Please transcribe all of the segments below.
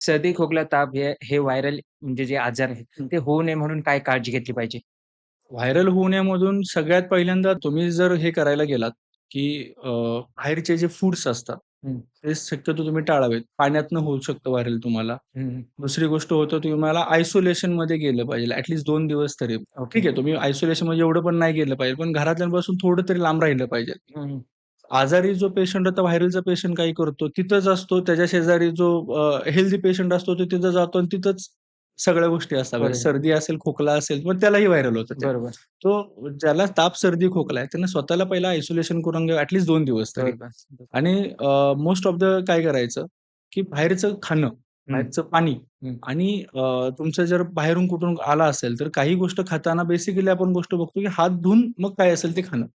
सर्दी, खोकला, ताप हे हे व्हायरल म्हणजे जे आजार आहेत, हं. ते होऊ नये म्हणून काय काळजी घेतली पाहिजे? व्हायरल होण्यामधून सगळ्यात पहिल्यांदा तुम्ही जर हे करायला गेलात, की अ, बाहेरचे जे फूड्स असतात, हं. ते शक्यतो तुम्ही टाळावेत. पाण्यातनं होऊ शकतं व्हायरल तुम्हाला. हं, हं. दुसरी गोष्ट होतं तुम्हाला आयसोलेशनमध्ये गेलं पाहिजे ॲट लीस्ट 2 दिवस तरी. ओके. ठीक आहे, तुम्ही आयसोलेशनमध्ये एवढं पण नाही गेलं पाहिजे, पण घरातल्यांपासून थोडं तरी लांब राहिलं पाहिजे. हं, हं. आजारी जो पेशंट होता, व्हायरलचा पेशंट काय करतो, तिथंच असतो. त्याच्या शेजारी जो हेल्दी पेशंट असतो, तो तिथं जातो आणि तिथंच सगळ्या गोष्टी असतात. बरोबर. सर्दी असेल, खोकला असेल, पण त्यालाही व्हायरल होतं. बरोबर. तो ज्याला ताप, सर्दी, खोकला आहे, त्यानं स्वतःला पहिला आयसोलेशन करून घ्यावं ॲट लीस्ट 2 दिवस तरी. आणि मोस्ट ऑफ द काय करायचं, की बाहेरचं खाणं, बाहेरचं पाणी. आणि अ, तुमचं जर बाहेरून कुठून आला असेल, तर काही गोष्ट खाताना बेसिकली आपण गोष्ट बघतो, की हात धुवून मग काय असेल ते खाणं.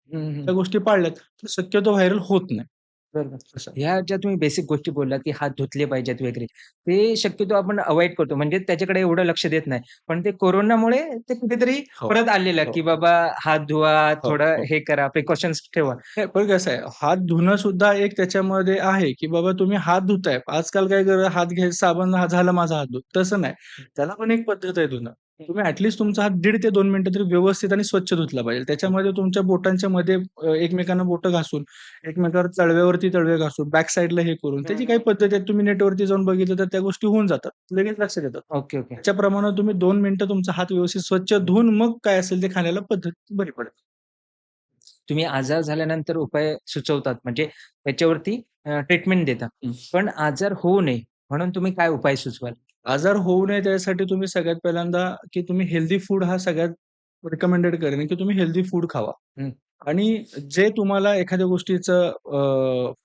त्या गोष्टी पाळल्यात, तर शक्यतो व्हायरल होत नाही. बरोबर. ह्या ज्या तुम्ही बेसिक गोष्टी बोललात, की हात धुतले पाहिजेत वगैरे, ते शक्यतो आपण अव्हॉइड करतो. म्हणजे त्याच्याकडे एवढं लक्ष देत नाही. पण ते कोरोनामुळे ते कुठेतरी हो. परत आलेलं, हो. की बाबा हात धुवा, हो, थोडं हो. हे करा, प्रिकॉशन्स ठेवा. नाही, पण कसं आहे, हात धुणं सुद्धा एक त्याच्यामध्ये आहे, की बाबा तुम्ही हात धुताय. आजकाल काय करा हात घ्यायचा साबण हा झाला माझा हात धुत. तसं नाही. त्याला पण एक पद्धत आहे धुणं. तुम्ही ॲट लीस्ट तुमचा हात 1.5 ते 2 मिनिटं तरी व्यवस्थित आणि स्वच्छ धुतला पाहिजे. त्याच्यामध्ये तुमच्या बोटांच्या मध्ये एकमेकांना बोटं घासून, एकमेकांवर तळव्यावरती तळवे घासून, बॅक साइडला हे करून, त्याची काही. पद्धत आहे. तुम्ही नेटवरती जाऊन बघितलं तर त्या गोष्टी होऊन जातात. लगेच लक्षात येतात. Okay, okay. त्याच्याप्रमाणे तुम्ही 2 मिनिटं तुमचा हात व्यवस्थित स्वच्छ धुवून मग काय असेल ते खाण्याला पद्धत बरी पडेल. तुम्ही आजार झाल्यानंतर उपाय सुचवतात म्हणजे त्याच्यावरती ट्रीटमेंट देता. हं. पण आजार होऊ नये म्हणून तुम्ही काय उपाय सुचवाल? आजार होऊ नये त्यासाठी तुम्ही सगळ्यात पहिल्यांदा, की तुम्ही हेल्दी फूड हा सगळ्यात रिकमेंडेड करेन, की तुम्ही हेल्दी फूड खावा. आणि जे तुम्हाला एखाद्या गोष्टीचं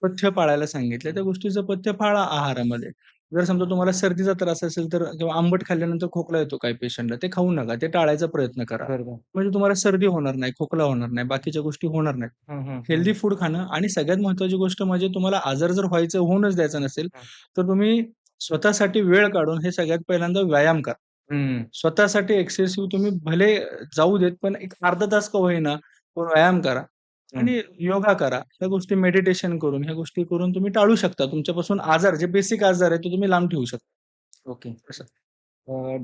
पथ्य पाळायला सांगितलं, त्या गोष्टीचं पथ्य पाळा आहारामध्ये. जर समजा तुम्हाला सर्दीचा त्रास असेल, तर किंवा आंबट खाल्ल्यानंतर खोकला येतो काही पेशंटला, ते खाऊ नका. ते टाळायचा प्रयत्न करा. म्हणजे तुम्हाला सर्दी होणार नाही, खोकला होणार नाही, बाकीच्या गोष्टी होणार नाहीत. हं, हं, हेल्दी. फूड खाणं आणि सगळ्यात महत्त्वाची गोष्ट म्हणजे तुम्हाला आजार जर व्हायचं होऊनच द्यायचा नसेल. तर तुम्ही स्वतःसाठी वेळ काढून हे सगळ्यात पहिल्यांदा व्यायाम करा. स्वतःसाठी एक्सेसिव्ह तुम्ही भले जाऊ देत, पण एक अर्धा तास का होईना, पण व्यायाम करा. आणि योगा करा. ह्या गोष्टी मेडिटेशन करून, ह्या गोष्टी करून तुम्ही टाळू शकता. तुमच्यापासून आजार जे बेसिक आजार आहे, ते तुम्ही लांब ठेवू शकता. ओके.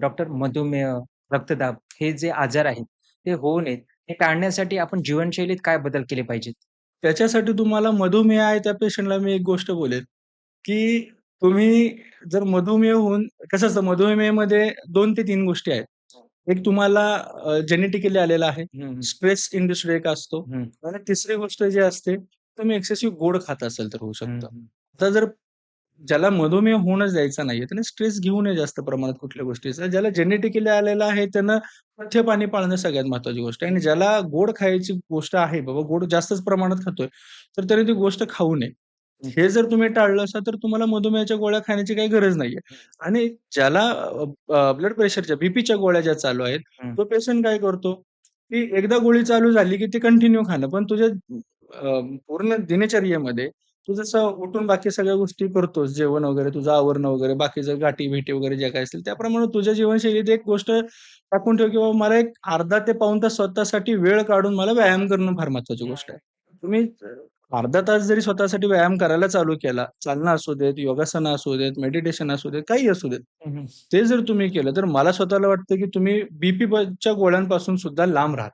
डॉक्टर मधुमेह, रक्तदाब हे जे आजार आहेत, ते होऊ नयेत, हे टाळण्यासाठी आपण जीवनशैलीत काय बदल केले पाहिजेत? त्याच्यासाठी तुम्हाला मधुमेह आहे त्या पेशंटला मी एक गोष्ट बोलेन, की तुम्ही जर मधुमेह होऊन कसं असतं मधुमेहमध्ये 2 ते 3 गोष्टी आहेत. एक तुम्हाला जेनेटिकली आलेला आहे. स्ट्रेस इंड्यूस्ड एक असतो. आणि तिसरी गोष्ट जी असते, तुम्ही एक्सेसिव्ह गोड खात असाल तर होऊ शकतं. आता जर ज्याला मधुमेह होऊनच द्यायचा नाहीये, त्याने स्ट्रेस घेऊ नये जास्त प्रमाणात कुठल्या गोष्टीचा. ज्याला जेनेटिकली आलेला आहे, त्यानं पथ्य पाणी पाळणं सगळ्यात महत्त्वाची गोष्ट आहे आणि ज्याला गोड खायची गोष्ट आहे, बाबा गोड जास्तच प्रमाणात खातोय, तर त्याने ती गोष्ट खाऊ नये. हं. जर तुम्ही टाळलं असाल, तर तुम्हाला मधुमेहाच्या गोळ्या खाण्याची काही गरज नाहीये. आणि ज्याला अ, ब्लड प्रेशरच्या, बीपीच्या गोळ्या ज्या चालू आहेत, हं. तो पेशंट काय करतो, की एकदा गोळी चालू झाली, की ती कंटिन्यू खाणं. पण तुझ्या अ, पूर्ण दिनचर्येमध्ये तू जसं उठून बाकी सगळ्या गोष्टी करतोस, जेवण वगैरे, तुझं आवरणं वगैरे, बाकीचं गाठी-भेटी वगैरे ज्या काही असतील, त्याप्रमाणे तुझ्या जीवनशैलीत एक गोष्ट टाकून ठेव, की बाबा मला एक अर्धा ते पाऊण तास स्वतःसाठी वेळ काढून मला व्यायाम करणं फार महत्त्वाची गोष्ट आहे. तुम्ही अर्धा तास जरी स्वतःसाठी व्यायाम करायला चालू केला, चालणं असू देत, योगासनं असू देत, मेडिटेशन असू देत, काहीही असू देत. ते जर तुम्ही केलं, तर मला स्वतःला वाटतं, की तुम्ही बीपीच्या गोळ्यांपासून सुद्धा लांब राहाल.